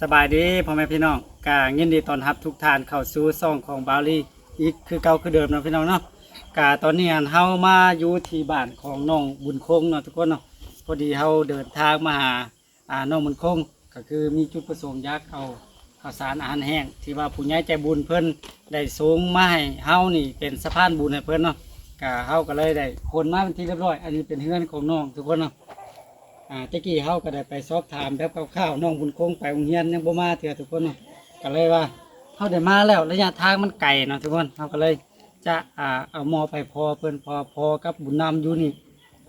สบายดีพ่อแม่พี่น้องกายินดีตอนรับทุกท่านเข้าสู่ซ่องของบาลี่อีกคือเก่าคือเดิมนาะพี่น้องเนาะกาตอนนี้เฮามาอยู่ที่บ้านของน้องบุญคงเนาะทุกคนเนาะพอดีเฮาเดินทางมาหาอ่าน้องบุญคงก็คือมีจุดประสงค์อยากเอาข้าวสารอาหารแห้งที่ว่าผู้ใหญ่ใจบุญเพิ่นได้ส่งมาให้เฮานี่เป็นสะพานบุญให้เพิ่นเนาะกาเฮาก็เลยได้คนมาเป็นที่เรียบร้อย อันนี้เป็นเฮือนของน้องทุกคนเนาะ อ่าตะกี้เฮาก็ได้ไปสอบถามแบบคร่าวๆน้องบุญคงไปโรงเรียนยังบ่มาเถื่อทุกคนเนาะก็เลยว่าเฮาได้มาแล้วระยะทางมันไกลเนาะทุกคนเฮาก็เลย จะอ่าเอาหมอไปพอเพิ่นพอพอกับบุญนำอยู่นี่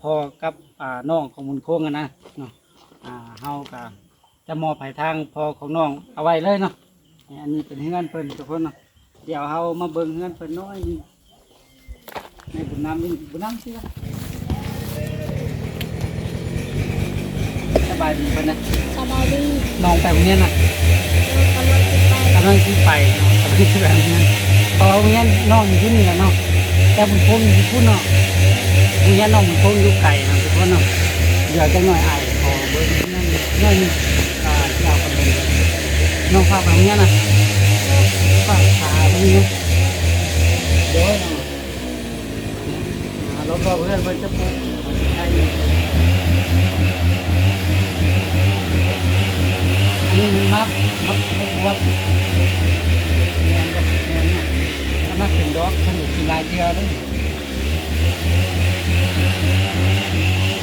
พอกับอ่าน้องของบุญคงอะนะเนาะอ่าเฮาก็จะมอบให้ทางพอของน้องเอาไว้เลยเนาะนี่อันนี้เป็นเฮือนเพิ่นทุกคนเนาะเดี๋ยวเฮามาเบิ่งเฮือนเพิ่นน้อยนี่ในบุญนำนี่บุญนำสิครับ บายดีเพิ่นนะสบายดีน้องไปโรงเรียนน่ะกำลังจะไปกำลังที่ไปเนาะกำลังที่ไปโรงเรียนพอโรงเรียนน้องอยู่ที่นี่แหละเนาะแต่บุญพงอยู่พุ่นเนาะโรงเรียนน้องบุญพงอยู่ไกลเนาะทุกคนเนาะเดี๋ยวจะหน่อยไอ้ายขอเบอร์นั่นหน่อยหนึงอ่าที่เอากันไปน้องฝากไปโรงเรียนน่ะฝากขาตรงนี้นะเดี๋ยวเนาะอ่ารถรอเพื่อนเพื่อนจะปลุกให้ นนี้มันมัดมัดมัดแมนกับแมนเนี่ยถ้ามาเป็นดอกสนุกกินหลายเที่ยวเลย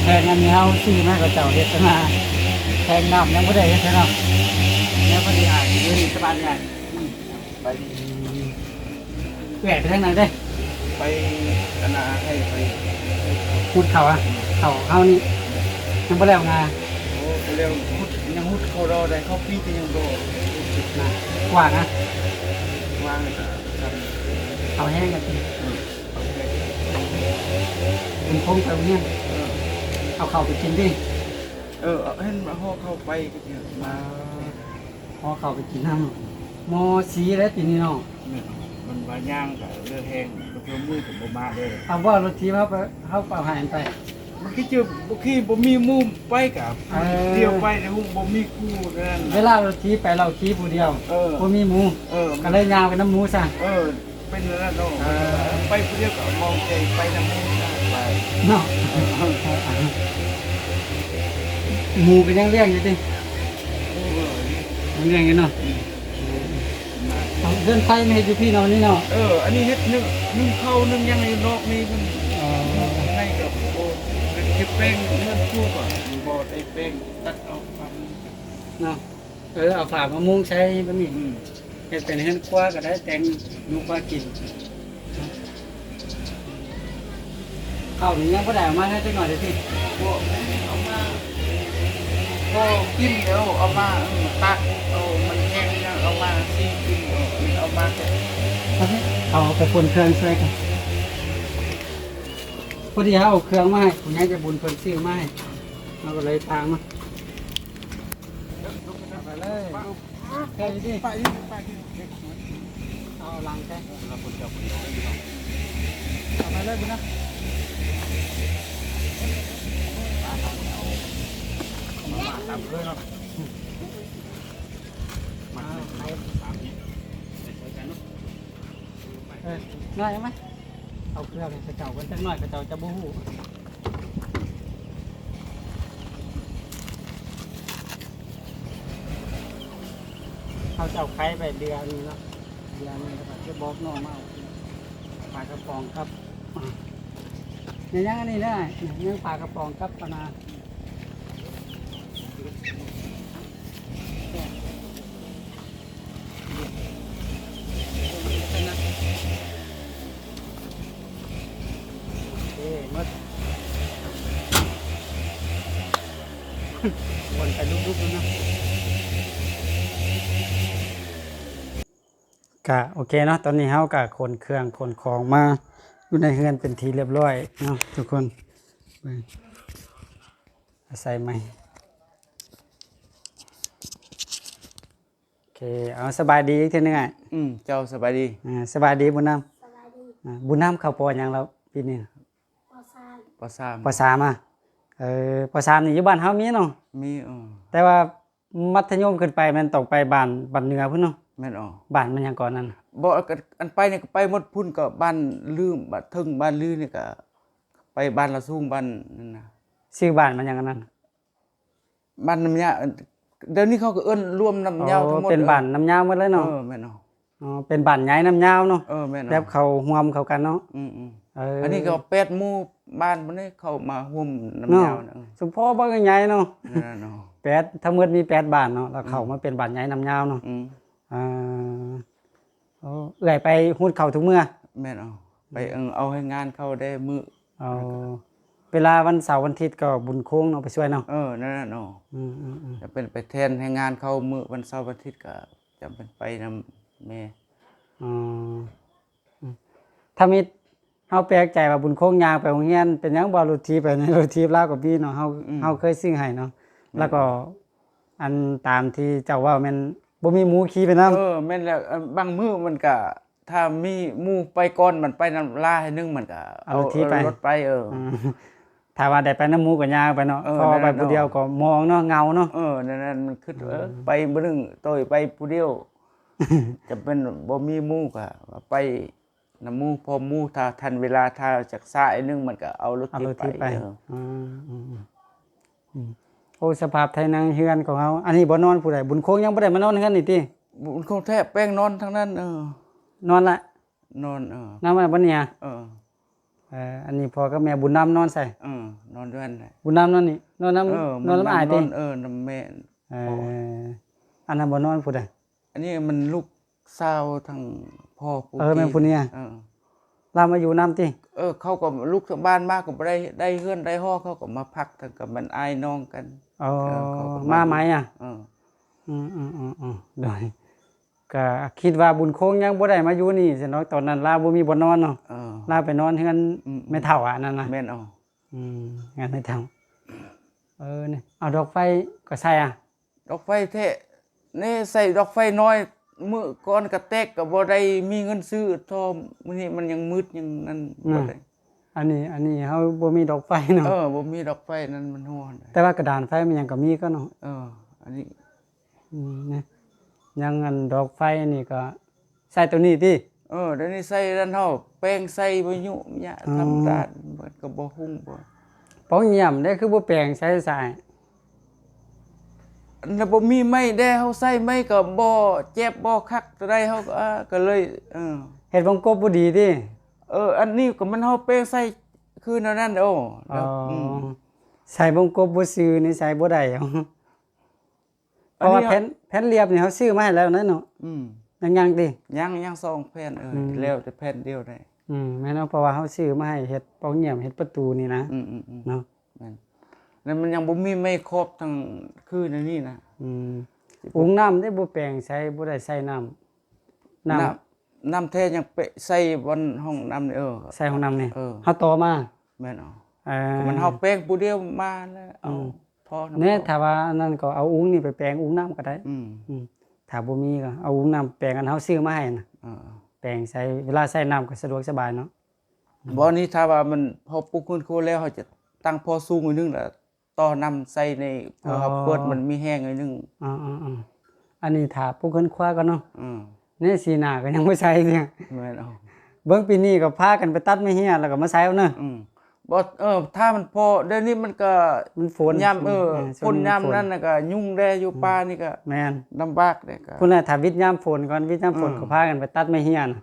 แทงอันนี้เอาซื้อมากับเจ้าเฮ็ดมาแทงน้ำยังไม่ได้เฮ็ดเนาะแล้วพอดีอ่านอยู่นี่สบายใหญ่ไปแหวกไปทางไหนได้ไปคณะให้ไปพูดเขาอะเขาเขานี่ยังไม่ได้เอางานโอ้เร็ว พุดยังพุดเขารอได้เขาปีก็ยังโดนะกว่างนะวางกันเอาแห้งกันทีเป็นคงไปเนี่ยเอาเขาไปกินดิเออเห็นมาห่อเข้าไปก็เยอะมาพอเขาไปกินน้ำมอสีแล้วปีนี้เนาะมันมาย่างกับเรือแห้งกระเทียมมือกับบ่มาเลยเอาว่ารถทีเขาไปเขาเป่าหายไป คิดจะบ่ขี้บ่มีมุมไปกับเออ เดียวไปในหุ้มบ่มีคู่นั่นเวลารถทีไปเราทีผู้เดียวเออ บ่มีหมูเออก็เลยยาวไปน้ำหมูซะ เออ เป็นนั่นเนาะเออ ไปผู้เดียวก็มองใจไปน้ำมือไปเนาะหมูก็ยังเลี้ยงอยู่ดิโอ้ยยังเลี้ยงอยู่เนาะเอาเดินไฟไม่เห็นอยู่พี่เนาะนี่เนาะเออ อันนี้เฮ็ดนึ่งนึ่งข้าวนึ่งยังไงนอกนี้มันเออในกับโอ้ เก็บแป้งเมื่อชั่ก่อนบอได้แป้งตัดเอาความเนาะเออเอาฝามะม่วงใช้บะหมี่อืมเฮ็ดเป็นเฮ็ดคว้าก็ได้แต่งลูกคว้ากินข้าวนี่ยังบ่ได้เอามาให้จักหน่อยเด้อพี่พวกเอามาพอกินเดี๋ยวเอามาเออตัดเอามันแห้งยังเอามาซีกินเอาเอามาแต่เอาไปปนเครื่องช่วยกัน พอดีเขาเอาเครื่องมาให้คุณยายจะบุญเพิ่นซื้อมาให้เราก็เลยตามมาไปเลยแค่นี้ดิไปที่ไปที่เอาลังแค่เราคนจะคนน้อยเอาไปเลยบุญนะตามเพื่อนเนามาไปตามนี้ไปช่วยกันเนาะเออง่ายไหม เอาเครื่องกระเจ้ากันจักหน่อยกระเจ้าจะบูฮู้เขาจะเอาไข่ไปเดือนเนาะเดือนนึงแล้วก็จะบอกน้องมาเอาปลากระป๋องครับอ่าเนี่ยยังอันนี้ได้เนี่ยยังปลากระป๋องครับปนาเอ้หมด วนไปลุกๆดูนะกะโอเคเนาะตอนนี้เฮากะขนเครื่องขนของมาอยู่ในเฮือนเป็นทีเรียบร้อยเนาะทุกคนเบิ่งอาศัยไหมโอเคเอาสบายดีอีกทีหนึงอะอืมเจ้าสบายดีอ่าสบายดีบุญนสบายดีำอ่าบุญนำเข้าปอหยังเราปีนี้ปอซานปอสามปอสามอะ เออปอสามนี่อยู่บ้านเฮามีเนาะมีเออแต่ว่ามัธยมขึ้นไปมันต้องไปบ้านบ้านเหนือพุ่นเนาะแม่นอ๋อบ้านมันหยังก่อนนั่นบ่ก็อันไปนี่ก็ไปหมดพุ่นก็บ้านลืมบ้านถึงบ้านลือนี่ก็ไปบ้านละสูงบ้านนั่นน่ะชื่อบ้านมันหยังอันนั้นบ้านน้ำยาเดี๋ยวนี้เขาก็เอิ้นรวมน้ำยาวทั้งหมดเป็นบ้านน้ำยาวหมดเลยเนาะเออแม่นอ๋ออ๋อเป็นบ้านใหญ่น้ำยาวเนาะเออแม่นอ๋อแบบเขาห่วมเขากันเนาะอืมอืมเอออัอันนี้ก็แปดหมู่บ้านมันนี่เข้ามาห่มน้ำเนาะยาวนะเออสุพอบ่ใหญ่เนาะนั่นเนาะแปดทั้งหมดมีแปดบ้านเนาะแล้วเข้ามาเป็นบ้านใหญ่น้ำยาวเนาะอืมอ่าโอ้เอื้อยไปฮูดเข้าทุกเมื่อแม่นอ๋อไปเอิงเอาให้งานเข้าได้มือเอาเวลาวันเสาร์วันอาทิตย์ก็บุญโค้งเนาะไปช่วยเนาะเออนั่นน่ะเนาะอืมอืมอืมจะเป็นไปแทนให้งานเข้ามือวันเสาร์วันอาทิตย์ก็จำเป็นไปนำแม่อ๋ออืมถ้ามี เฮาแปลกใจว่าบุญโค้งยางไปโรงเรียนเป็นหยังบ่รูทีไปในรูทีลาวกับพี่เนาะเฮาเฮาเคยซื้อให้เนาะแล้วก็ อันตามที่เจ้าว่าแม่นบ่มีหมูขี่ไปนำเออแม่นแล้วอันบางมือมันก็ถ้ามีหมู่ไปก่อนมันไปนำลาให้นึงมันก็เอารถที่ไปรถไปเอออ ถ้าว่าได้ไปน้ำหมูก็ยางไปเนาะเออพอไปนั่นน่ะผู้เดียวก็มองเนาะเงาเนาะ เออนั่นนั่นมันคือเออไปบ่นึงโตยไปผู้เดียว จะเป็นบ่มีหมู่ก็ไป นำหมู่พอหมู่ถ้าทันเวลาถ้าจากสายนึงมันก็เอารถเอาที่รถไปที่ไปเอออืมอืมอืมอืมโอ้สภาพไทยนางเฮือนของเฮาอันนี้บ่นอนผู้ใดบุญโค้งยังบ่ได้มานอนเฮือนนี่ติบุญคงแท้แป้งนอนทั้งนั้น เออ นอนละนอน เออ นอนมาบ่เนี่ยเออเอ่ออันนี้พ่อกับแม่บุญนำนอนใส่ เออนอนด้วยกันน่ะบุญนำนอนนี่นอนนำเออนอนนำอายนติอนเออน้ำแม่ เอออันนั้นบ่นอนผู้ใดอันนี้มันลูกสาวทาง พ่อผู้เออแม่ผู้เนี่ยเออเรามาอยู่นำติเออ เขาก็ลูกจากบ้านมากก็บ่ได้ได้เฮือนได้ห้อเขาก็มาพักทั้งกับมันอายน้องกันอ๋อเออเขาก็มา มาไหมอะ เออ อืมอืมอืมอืมได้ก็คิดว่าบุญโค้งยังบ่ได้มาอยู่นี่สิเนาะตอนนั้นลาบ่มีบ่นอนเนาะเออ ลาไปนอนเฮือนอืม แม่เฒ่าอะนั่นน่ะแม่นเอาอืมงานไม่ทำเออเนี่ยเอาดอกไฟก็ใส่อะ ดอกไฟแท้นี่ใส่ดอกไฟน้อย มื้อก่อนกระแตกก็บ่ได้มีเงินซื้อทอมื้อนี้มันยังมืดยังนั่นบ่ได้อันนี้อันนี้เฮาบ่มีดอกไฟเนาะเออบ่มีดอกไฟนั่นมันฮ้อนแต่ว่ากระดานไฟมันยังก็มีก็เนาะเออ อันนี้อืมเนี่ยยังอันดอกไฟอันนี้ก็ใส่ตัวนี้ติเออเดี๋ยวนี้ใส่ด้านเฮาแป้งใส่บ่ยุ่มยะอ๋อธรรมดามันก็บ่หุ้งบ่ป้องเยี่ยมได้คือบ่แปลงใส่ใส่อั นนั้นบ่มีไม้แด้เฮาใส่ไม้ก็บ่เจ็บบ่คักเท่าใดเฮาก็อ่าก็เลยเออเฮ็ดวงกบบ่ดีติเออ อันนี้ก็มันเฮาแป้งใส่คือนั่นนั่นโอ้อ๋แล้อวอืมใส่วงกบบ่ซื้อนี่ใส่บ่ได้เอาเพอันราะว่านี้แผ่นแผ่นเรียบนี่เฮาซื้อมาให้แล้วนั่นเนาะอืมยังยังติยังยังสองแผ่นเอออมแล้วแต่แผ่นเดียวได้อืมแม่นเนาะเพราะว่าเฮาซื้อมาให้เฮ็ดป้องเยี่ยมเฮ็ดประตูนี่นะอืมอืมอืมเนาะ แม่นแล้วมันยังบ่มีไม้ครอบทั้งคือในนี่นะอืมอุงน้ำได้บ่แปลงใช้บ่ได้ใส่น้ำน้ำน้ำน้ำแท้ยังไปใส่บนห้องน้ำนี่เออใส่ห้องน้ำนี่เออเฮาต่อมาแม่นเอาเอ่อมันเฮาแป้งผู้เดียวมาแล้วเอาอืมพอเนี่ยถ้าว่านั่นก็เอาอุงนี่ไปแปลงอุงน้ำก็ได้อืมอืมถ้าบ่มีก็เอาอุงน้ำแปลงอันเฮาซื้อมาให้น่ะเออแปลงใส่เวลาใส่น้ำก็สะดวกสบายเนาะบ่นี้ถ้าว่ามันพอปลูกขึ้นโคแล้วเขาจะตั้งพอสูงอีกนึงแล้ว ต่อน้ำใส่ในพอเขาเปิดมันมีแห้งอีกนึงอ๋อๆๆอันนี้ถ้าปลูกขึ้นคว้าก็เนาะอืมเนี่ยสีหน้าก็ยังบ่ใส่เนี่ยแม่นเอาเบิ่งปีนี้ก็พากันไปตัดไม้เหี้ยแล้วก็มาใส่เอาเนาะอืมบ่เออถ้ามันพอเดี๋ยวนี้มันก็มันฝนยามเออช่ฝวงนยามฝนั้นน่ะก็ยุ่งแด้อยู่ป่านี่ก็แม่นลำบากเด้ก็พุ่นน่ะถ้าวิทย์ยามฝนก่อนวิทย์ยามฝนอืมก็พากันไปตัดไม้เหี้ยน่ะ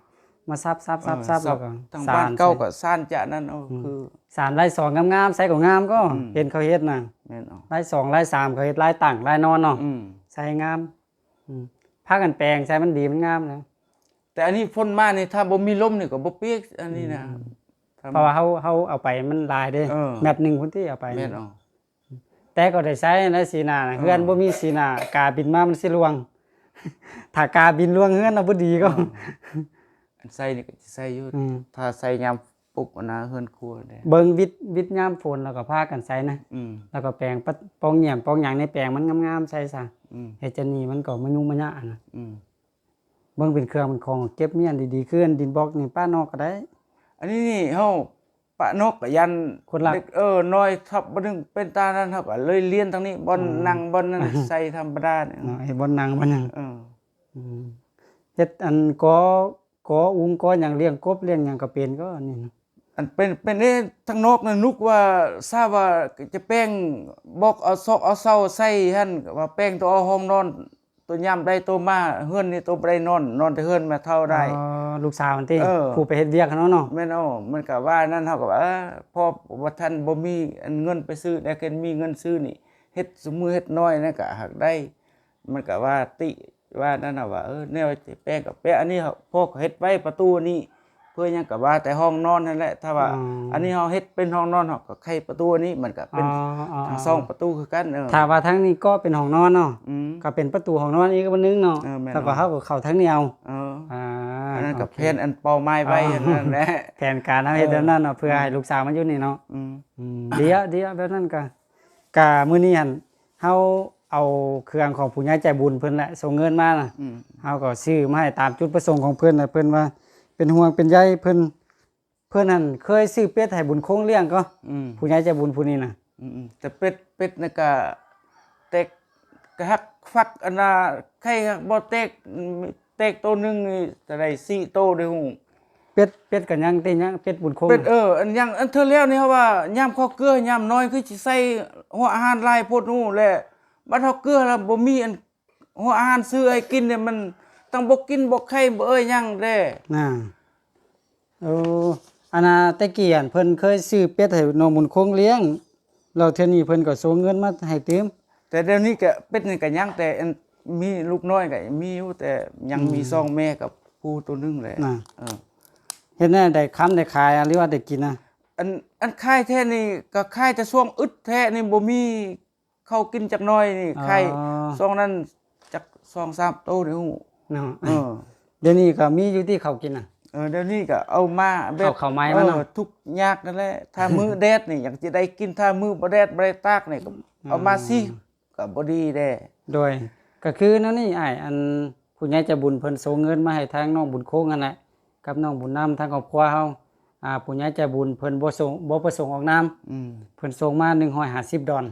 มาซับซับซับซับแล้วก็ทางบ้านเก่าก็ซ่านจะนั่นเอาคือสารลายสองงามๆใส่ก็งามก็อืมเห็นเขาเฮ็ดน่ะแม่นเอาลายสองลายสามเขาเฮ็ดลายตั้งลายนอนเนาะอืมใส่งามอืมพากันแปลงใส่มันดีมันงามนะแต่อันนี้ฝนมานี่ถ้าบ่มีลมนี่ก็บ่เปียกอันนี้นะถ้าเพราะว่าเฮาเฮาเอาไปมันลายเด้เออแมตหนึงพุ่นที่เอาไปแม่นเอาแต่ก็ได้ใช้นะสีหน้าน่ะเฮือนบ่มีสีหน้ากาบินมามันสิลวง ถ้ากาบินลวงเฮือนน่ะบ่ดีก็อัน ใส่นี่ก็สิใส่อยู่อืม ถ้าใส่ยามปลุกอะนะเฮือนครัวเด้เบิ่งวิทย์วิทย์ยามฝนแล้วก็พากันใส่นะ อืมแล้วก็แปลงปะปองเหี่ยมปองหยังในแปลงมันงามๆใส่ซะอืมเฮ็ดจังนี้มันก็มายุ่งมายะนะอืมเบิ่งเป็นเครื่องมันของเก็บเมียนดีๆขึ้นดินบล็อกนี่ป้านอกก็ได้ อันนี้นี่เฮาไปปะนกก็ยันคนรัก เด็เออน้อยทับบ่นึงเป็นตานั้นเฮาก็เลยเรียนทางนี้บ่อนนั่งบ่อนนั่นใส่ธรรมดาเนี่ยเนาะไอ้บนนางบ่หยังเอออืมเฮ็ดอันก็ ก็อุงก็หยังเลี้ยงกบเลี้ยงหยังก็เป็นก็อันนี้เนาะอันเป็นเป็นเอ้ทางนอกนั่นนึกว่าทราบว่าจะแป้งบอกเอาซอกเอาเซาใส่หั่นว่าแป้งตัวเอาห้องนอน ตัวยามได้ตัวมาเฮือนนี่ตัวบ่ได้นอน นอนแต่เฮือนมาเท่าได้ อ๋อลูกสาวมันติเออ ผู้ไปเฮ็ดเวียกเขาเนาะเนาะแม่นเอามันก็ว่านั่นเฮาก็ว่าเออพอว่าท่านบ่มีอันเงินไปซื้อแต่เกินมีเงินซื้อนี่เฮ็ดสมือเฮ็ดน้อยนั่นก็หักได้ มันก็ว่าติ ว่านั่นน่ะว่าเออแนวจะแป้งกับแป้งอันนี้เฮาพวกเฮ็ดไว้ประตูนี่เพื่อหยังก็ว่าแต่ห้องนอนนั่นแหละ ถ้าว่า อันนี้เฮาเฮ็ดเป็นห้องนอนเฮาก็ไขประตูอันนี้มันก็เป็นอ๋ออ๋อทางซ่องประตูคือกันเออถ้าว่าทั้งนี้ก็เป็นห้องนอนเนาะอืมก็เป็นประตูห้องนอนอีกบันนึงเนาะเออแม่นแล้วก็เฮาก็เข้าทั้งแนวเอออ่าอันนั้นก็โอคเพนอันเป่าไม้ไว้อ๋ออันนั้นแหละแผนการเฮาเฮ็ดแบบนั้นเนาะเพื่อให้ลูกสาวมันอยู่นี่เนาะอืมอืมเดียวเดียวแบบนั้นก็กะมื้อนี้หั่นเฮา เอาเครื่องของผู้ใหญ่ใจบุญเพิ่นแหละส่งเงินมาน่ะอืมเฮาก็ซื้อมาให้ตามจุดประสงค์ของเพิ่นน่ะเพิ่นว่าเป็นห่วงเป็นใยเพิ่นเพิ่นนั่นเคยซื้อเป็ดให้บุญคงเลี้ยงก็อืมผู้ใหญ่ใจบุญผู้นี้น่ะ อืมๆแต่เป็ดเป็ดนี่ก็เต็กก็ฮักฟักอันน่ะใครฮักบ่เต็กเต็กตัวหนึงนี่จะได้4โตวเด้อฮู้เป็ดเป็ดก็ยังติยังเป็ดบุญคงเป็ดเอออันยังอันเธอแล้วนี่เขาว่ายามข้าวเกลือยามน้อยคือสิใส่หัวอาหารหลายโพดฮู้แหละ บัดเฮาเกลือแล้วบ่มีอันหัวอาหารซื้อให้กินเนี่ยมันต้องบ่กินบ่ไข่บ่เอ้ยหยังเด้น่ะโอ้อันน่ะแต่กี้อั่นเพิ่นเคยซื้อเป็ดให้น้องบุญคงเลี้ยงแล้วเทื่อนี้เพิ่นก็ส่งเงินมาให้เติมแต่เดี๋ยวนี้ก็เป็ดนี่ก็ยังแต่อันมีลูกน้อยก็มีอยู่แต่ยังมีซองแม่กับผู้ตัวหนึงแหละน่ะเออเฮ็ดแน่ได้ค้ำได้ขายอะหรือว่าได้กินนะอันอันค่ายแท้นี่ก็ค่ายแต่ช่วงอึดแท้นี่บ่มี เข้าวกินจักหน้อยนี่ค่ายอ๋อช่วงนั้นจัก2 3โตนี่ฮู้เนาะเออ เดี๋ยวนี้ก็มีอยู่ที่เขากินน่ะ เออเดี๋ยวนี้ก็เอามาแบบเอาเข้าไม้มาเนาะออทุกยากนั่นแหละถ้ามือแดดนี่อยากจะได้กินถ้ามือบ่แดดบ่ได้ตากนี่ก็เอามาสิก็บ่ดีแด้โดยก็คือนั่นนี่อ้ายอันผู้ใหญ่ใจะบุญเพิ่นส่งเงินมาให้ทางน้องบุญโค้งนั่นแหละกับน้องบุญนำทางครอบครัวเฮาอ่าผู้ใหญ่ใจบุญเพิ่นบ่ส่งบ่ประสงค์ออกนามอืม เพิ่นส่งมา150ดอล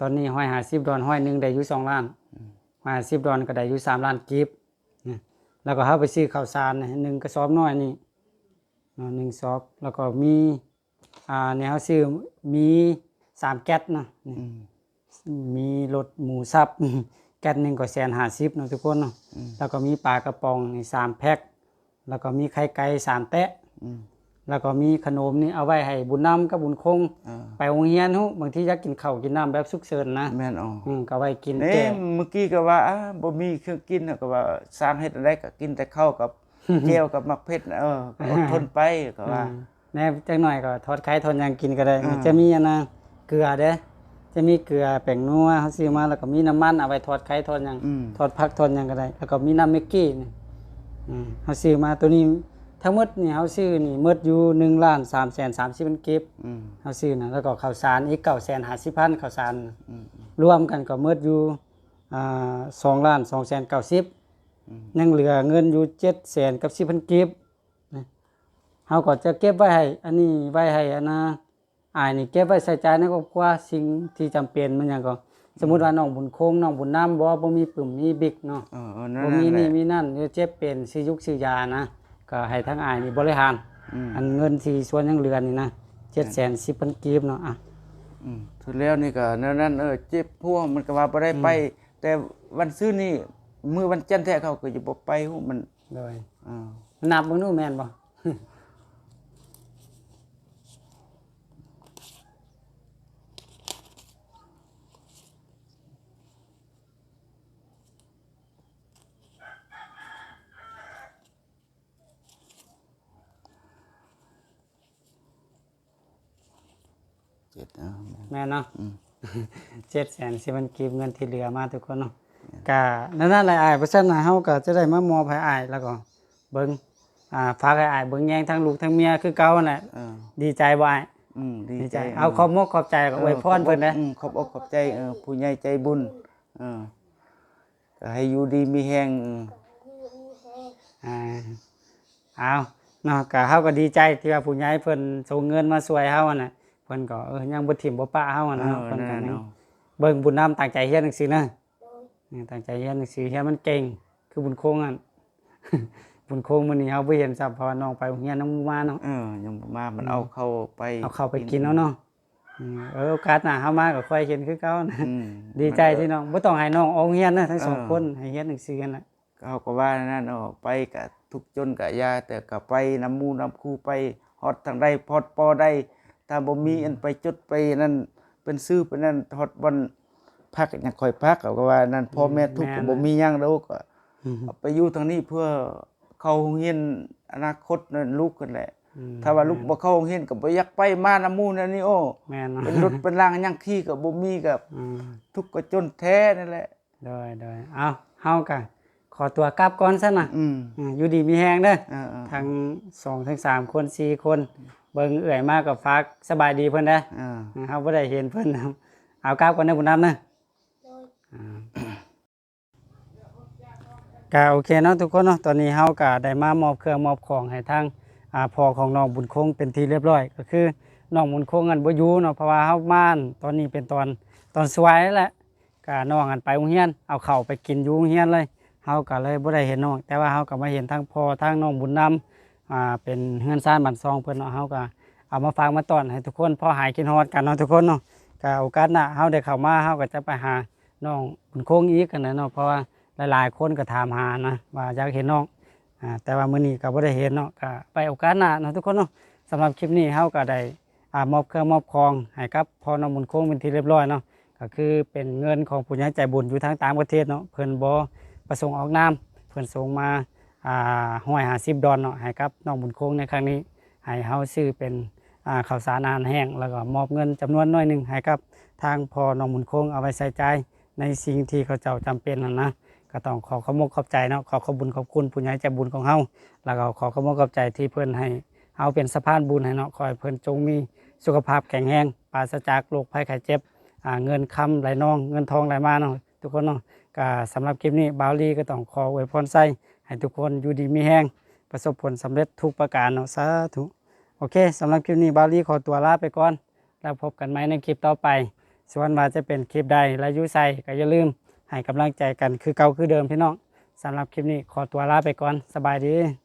ตอนนี้150ดอลร้อยหนึงได้อยู่2ล้าน150ดอลก็ได้อยู่3ล้านกีบนะแล้วก็เฮาไปซื้อข้าวสารนะหนึ่งกระสอบน้อยนี่เนาะหนึ่งซอบแล้วก็มีอ่าเนี่ยเฮาซื้อมีสามแก๊สนะนี่อืมมีรถหมูสับแก๊สหนึ่งก็แสนห้าสิบเนาะทุกคนเนาะแล้วก็มีปลากระป๋องนี่สามแพ็คแล้วก็มีไข่ไก่สามแตะอืม แล้วก็มีขนมนี่เอาไว้ให้บุญนำกับบุญคง เออไปโรงเรียนฮู้บางทีอยากกินข้าวกินน้ำแบบสุกเสริญนะแม่นเอ๋ออืมก็ไว้กินนี่แก้เมื่อกี้ก็ว่าอ่าบ่มีเครื่องกินก็ว่าสร้างเฮ็ดอะไรก็กินแต่ข้าวกับแก้วกับมักเผ็ดเออก็อดทนไปก็ว่าอ่าแน่จักหน่อยก็ทอดไข่ทอดหยังกินก็ได้ อ่า จะมีอันนะเกลือเด้จะมีเกลือแป้งนัวเขาซื้อมาแล้วก็มีน้ำมันเอาไว้ทอดไข่ทอดหยังอืม ทอดผักทอดหยังก็ได้ แล้วก็มีน้ำเมกกี้นี่อืมเขาซื้อมาตัวนี้ ทั้งหมดนี่เขาซื้อนี่หมดอยู่1ล้าน3แสน30พันกิบอืมเขาซื้อนะแล้วก็ข้าวสารอีก9แสน50พันข้าวสารน่ะรวมกันก็หมดอยู่อ่า2ล้าน2แสน90ยังเหลือเงินอยู่7แสนกับ10พันกิบนะเขาก็จะเก็บไว้ให้อันนี้ไว้ให้อันนะอายนี่เก็บไว้ใส่ใจายในครอบครัวสิ่งที่จำเป็นมันหยังก็ สมมุติว่าน้องบุญโคงน้องบุญน้ำบ่บ่มีปึ่มมีบิ๊กเนาะ เออเออนั่นบ่นั่มีนแหนี่ละมีนั่นเดี๋ยวเจ็บเป็นซื้อยุกซื้อยานะ ก็ให้ทั้งอายนี่บริหาร อืมอันเงินที่ส่วนยังเหลือนี่นะ710,000พันกีบเนาะอะ อืมสุดแล้วนี่ก็นั่นนั่นเออเจ็บพวกมันก็ว่าบ่ได้ไป แต่วันซื้อนี่มื้อวันจันทร์แท้เขาก็จะบ่ไปฮู้มันโดยอ่านับเบิ่งดูแม่นบ่ เจ็ดเอาแม่นเนาะ710,000พันกีบเงินที่เหลือมาทุกคนเนาะก็นั่นนั่นแหละอายเพราะฉะนั้นเฮาก็จะได้มามอบให้อายแล้วก็เบิ่งอ่าฝากให้อายเบิ่งแยงทั้งลูกทั้งเมียคือเก่านั่นแหละเออดีใจบ่อายอืมดีดีใจใจ เอาขอบมกขอบใจก็อวยพรเพิ่นนะอืมขอบอกขอบใจเออผู้ใหญ่ใจบุญเออก็ให้อยู่ดีมีแฮงอืมอ่าเอาเนาะก็เฮาก็ดีใจที่ว่าผู้ใหญ่เพิ่นส่งเงินมาช่วยเฮาอะน่ะ เพิ่นก็เออยังบ่ถิ่มบ่ปะเฮาอะนะเออเพิ่นก็นั่นยังเนาะเบิ่งบุญน้ำตั้งใจเรียนหนังสือนะโดยเออตั้งใจเรียนหนังสือเรียนมันเก่งคือบุญโคงอะบุญโคงมื้อนี้เฮาบ่เห็นซับเพราะว่าน้องไปโรงเรียนน้องมาเนาะเออยังบ่มามันเอาเข้าไปเอาเข้าไปกินแล้วเนาะอืมเออโอกาสหน้าเฮามาก็ค่อยเห็นคือเก่านะอืมดีใจที่น้องบ่ต้องให้น้องออกเรียนนะทั้งสองเออคนให้เรียนหนังสือกันน่ะเขาก็ว่านั่นเนาะไปกะทุกจนกะยาแต่ก็ไปน้ำหมูน้ำคูไปฮอดทางใดพอดปอได้ ถ้าบ่มีอันไปจดไปนั่นเป็นซื้อเป็นนั่นฮอดวันพักอยากค่อยพักเขาก็ว่านั่นพ่อแม่ทุกข์ก็บ่มีหยังแล้วก็อืมเอาไปอยู่ทางนี้เพื่อเข้าโรงเรียนอนาคตนั่นลูกกันแหละอืมถ้าว่าลูกบ่เข้าโรงเรียนก็บ่อยากไปมาน้ำหมูนั่นนี่โอ้แม่นเนาะเป็นรถเป็นล่างยังขี้ก็บ่มีก็อืมทุกข์ก็จนแท้นั่นแหละโดยโดยเอาเฮาก็ขอตัวกลับก่อนซะนะอืมอืมอยู่ดีมีแฮงเด้อเออๆทั้งสองทั้งสามคนสี่คน เบิ่งเอื่อยมากกับฟักสบายดีเพิ่นนะเออเฮาบ่ได้เห็นเพิ่นนะเอากราบก่อนนะบุญนำนะโดยก็โอเคเนาะทุกคนเนาะตอนนี้เฮาก็ได้มามอบเครื่องมอบของให้ทางอ่าพ่อของน้องบุญคงเป็นที่เรียบร้อย ก็คือน้องบุญคงอันบ่อยู่เนาะเพราะว่าเฮาม่านตอนนี้เป็นตอนตอนสวยแล้วแหละก็น้องอันไปโรงเรียนเอาข้าวไปกินอยู่โรงเรียนเลยเฮาก็เลยบ่ได้เห็นน้องแต่ว่าเฮาก็มาเห็นทั้งพ่อทั้งน้องบุญนำ อ่าเป็นเฮือนซ่านบ้านซองเพิ่นเนาะเฮาก็เอามาฝากมาต้อนให้ทุกคนพอหายคิดฮอดกันเนาะทุกคนเนาะก็โอกาสหน้าเฮาได้เข้ามาเฮาก็จะไปหาน้องบุญคงอีกกันนะเนาะเพราะว่าหลายๆคนก็ถามหานะว่าอยากเห็นน้องอ่าแต่ว่ามื้อนี้ก็บ่ได้เห็นเนาะก็ไปโอกาสหน้าเนาะทุกคนเนาะสำหรับคลิปนี้เฮาก็ได้อ่ามอบเครื่องมอบของให้กับพ่อน้องบุญคงเป็นที่เรียบร้อยเนาะก็คือเป็นเงินของผู้ใหญ่ใจบุญอยู่ทางต่างประเทศเนาะเพิ่นบ่ประสงค์ออกนามเพิ่นส่งมา อ่า150ดอลเนาะให้กับน้องบุญคงในครั้งนี้ให้เฮาซื้อเป็นอ่าข้าวสารอาหารแห้งแล้วก็มอบเงินจำนวนน้อยหนึ่งให้กับทางพอน้องบุญคงเอาไว้ใช้จ่ายในสิ่งที่เขาเจ้าจำเป็นนั่นนะก็ต้องขอขอบคุณขอบใจเนาะขอขอบุญขอบคุณผู้ใหญ่ใจบุญของเฮาแล้วก็ขอขอบคุณขอบใจที่เพิ่นให้เฮาเป็นสะพานบุญให้เนาะขอให้เพิ่นจงมีสุขภาพแข็งแรงปราศจากโรคภัยไข้เจ็บเงินคำไหลนอง เงินทองไหลมาเนาะทุกคนเนาะก็สำหรับคลิปนี้บาวลีก็ต้องขออวยพรใส่ ให้ทุกคนอยู่ดีมีแห้งประสบผลสำเร็จทุกประการเนาะสาธุโอเคสำหรับคลิปนี้บาลีขอตัวลาไปก่อนแล้วพบกันใหม่ในคลิปต่อไป ส่วนว่าจะเป็นคลิปใดและยุใส่ก็อย่าลืมให้กำลังใจกันคือเก่าคือเดิมพี่น้องสำหรับคลิปนี้ขอตัวลาไปก่อนสบายดี